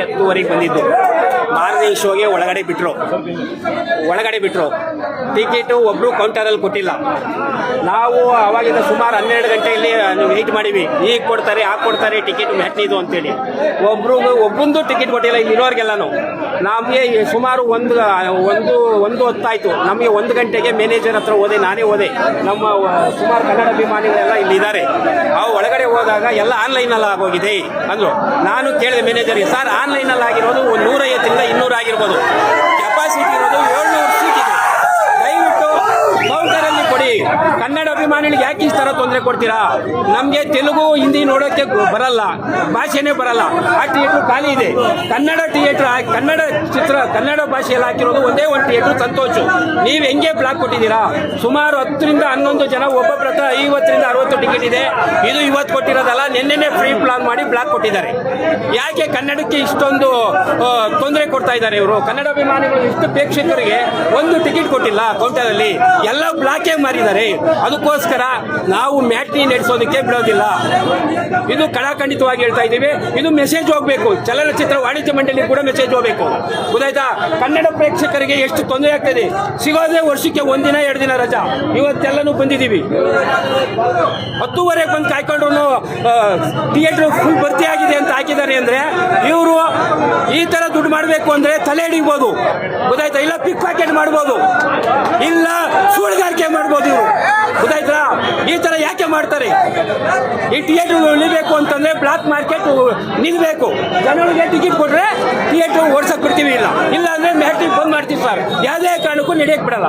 ಹತ್ತುವರೆಗೆ ಬಂದಿದ್ದು. ಮಾರ್ನಿಂಗ್ ಶೋಗೆ ಒಳಗಡೆ ಬಿಟ್ಟರು ಒಳಗಡೆ ಬಿಟ್ಟರು ಟಿಕೆಟು ಒಬ್ಬರು ಕೌಂಟರಲ್ಲಿ ಕೊಟ್ಟಿಲ್ಲ. ನಾವು ಅವಾಗಿಂದ ಸುಮಾರು ಹನ್ನೆರಡು ಗಂಟೆಯಲ್ಲಿ ವೆಯ್ಟ್ ಮಾಡಿವಿ ಈಗ ಕೊಡ್ತಾರೆ, ಆಗ ಕೊಡ್ತಾರೆ, ಟಿಕೆಟ್ ಮ್ಯಾಟ್ನಿದು ಅಂತೇಳಿ. ಒಬ್ರು ಒಬ್ಬೊಂದು ಟಿಕೆಟ್ ಕೊಟ್ಟಿಲ್ಲ ಇಲ್ಲಿರೋರ್ಗೆಲ್ಲನು ನಮಗೆ ಸುಮಾರು ಒಂದು ಒಂದು ಒಂದು ಹೊತ್ತಾಯಿತು. ನಮಗೆ ಒಂದು ಗಂಟೆಗೆ ಮ್ಯಾನೇಜರ್ ಹತ್ರ ಹೋದೆ, ನಾನೇ ಹೋದೆ. ನಮ್ಮ ಸುಮಾರು ಕನ್ನಡ ಅಭಿಮಾನಿಗಳೆಲ್ಲ ಇಲ್ಲಿದ್ದಾರೆ ಆ ಒಳಗಡೆ ಹೋದಾಗ ಎಲ್ಲ ಆನ್ಲೈನಲ್ಲಿ ಆಗೋಗಿದೆ ಅಂದರು. ನಾನು ಕೇಳಿದೆ ಮ್ಯಾನೇಜರ್ಗೆ ಸರ್ ಆನ್ಲೈನಲ್ಲಿ ಆಗಿರೋದು ಒಂದು ಕನ್ನಡ ಅಭಿಮಾನಿಗಳಿಗೆ ಯಾಕೆ ಈ ಥರ ತೊಂದರೆ ಕೊಡ್ತೀರಾ? ನಮಗೆ ತೆಲುಗು, ಹಿಂದಿ ನೋಡೋಕ್ಕೆ ಬರಲ್ಲ, ಭಾಷೆನೇ ಬರಲ್ಲ. ಆ ಥಿಯೇಟ್ರ್ ಖಾಲಿ ಇದೆ. ಕನ್ನಡ ಥಿಯೇಟ್ರ್ ಕನ್ನಡ ಚಿತ್ರ, ಕನ್ನಡ ಭಾಷೆಯಲ್ಲಿ ಹಾಕಿರೋದು ಒಂದೇ ಒಂದು ಥಿಯೇಟ್ರ್ ಸಂತೋಷು. ನೀವು ಹೆಂಗೆ ಬ್ಲಾಕ್ ಕೊಟ್ಟಿದ್ದೀರಾ? ಸುಮಾರು ಹತ್ತರಿಂದ ಹನ್ನೊಂದು ಜನ ಒಬ್ಬೊಬ್ಬರ ಹತ್ರ ಐವತ್ತರಿಂದ ಅರವತ್ತು ಟಿಕೆಟ್ ಇದೆ. ಇದು ಇವತ್ತು ಕೊಟ್ಟಿರೋದಲ್ಲ, ನಿನ್ನೆನೆ ಫ್ರೀ ಪ್ಲಾನ್ ಮಾಡಿ ಬ್ಲಾಕ್ ಕೊಟ್ಟಿದ್ದಾರೆ. ಯಾಕೆ ಕನ್ನಡಕ್ಕೆ ಇಷ್ಟೊಂದು ತೊಂದರೆ ಕೊಡ್ತಾ ಇದ್ದಾರೆ ಇವರು? ಕನ್ನಡ ಅಭಿಮಾನಿಗಳು ಇಷ್ಟು ಪ್ರೇಕ್ಷಕರಿಗೆ ಒಂದು ಟಿಕೆಟ್ ಕೊಟ್ಟಿಲ್ಲ ಕೌಂಟರಲ್ಲಿ ಎಲ್ಲ ಬ್ಲಾಕೇ ಮಾರಿದ್ದಾರೆ. ಅದಕ್ಕೋಸ್ಕರ ನಾವು ಮ್ಯಾಟ್ನಿ ನಡೆಸೋದಕ್ಕೆ ಬಿಡೋದಿಲ್ಲ. ಇದು ಕಡಾಖಂಡಿತವಾಗಿ ಹೇಳ್ತಾ ಇದ್ದೀವಿ. ಇದು ಮೆಸೇಜ್ ಹೋಗಬೇಕು. ಚಲನಚಿತ್ರ ವಾಣಿಜ್ಯ ಮಂಡಳಿ ಕೂಡ ಮೆಸೇಜ್ ಹೋಗಬೇಕು. ಗೊತ್ತಾಯ್ತಾ? ಕನ್ನಡ ಪ್ರೇಕ್ಷಕರಿಗೆ ಎಷ್ಟು ತೊಂದರೆ ಆಗ್ತದೆ? ಸಿಗೋದೇ ವರ್ಷಕ್ಕೆ ಒಂದಿನ, ಎರಡು ದಿನ ರಜಾ. ಇವತ್ತೆಲ್ಲನೂ ಬಂದಿದ್ದೀವಿ. ಹತ್ತೂವರೆಗೆ ಬಂದು ಕಾಯ್ಕೊಂಡ್ರು ಥಿಯೇಟ್ರ್ ಫುಲ್ ಭರ್ತಿ ಆಗಿದೆ ಅಂತ ಹಾಕಿದ್ದಾರೆ ಅಂದರೆ, ಇವರು ಈ ಥರ ದುಡ್ಡು ಮಾಡಬೇಕು ಅಂದರೆ ತಲೆ ಹಿಡಿಬೋದು. ಗೊತ್ತಾಯ್ತಾ? ಇಲ್ಲ ಪಿಕ್ ಪ್ಯಾಕೆಟ್ ಮಾಡ್ಬೋದು. ಇಲ್ಲ ಸೂಳುಗಾರಿಕೆ ಮಾಡ್ಬೋದು ಇವರು ಗೊತ್ತಾಯ್ತಾ ಈ ತರ ಯಾಕೆ ಮಾಡ್ತಾರೆ. ಈ ಥಿಯೇಟರ್ ಉಳಿಬೇಕು ಅಂತಂದ್ರೆ ಬ್ಲಾಕ್ ಮಾರ್ಕೆಟ್ ನಿಲ್ಬೇಕು. ಜನಗಳಿಗೆ ಟಿಕೆಟ್ ಕೊಟ್ರೆ ಥಿಯೇಟರ್ ಓಡಿಸಕ್ ಬಿಡ್ತೀವಿ ಇಲ್ಲ. ಇಲ್ಲ ಅಂದ್ರೆ ಮ್ಯಾಟ್ರಿಕ್ ಬಂದ್ ಮಾಡ್ತೀವಿ ಸರ್ ಯಾವುದೇ ಕಾರಣಕ್ಕೂ ನಡೆಯಕ್ ಬಿಡಲ್ಲ.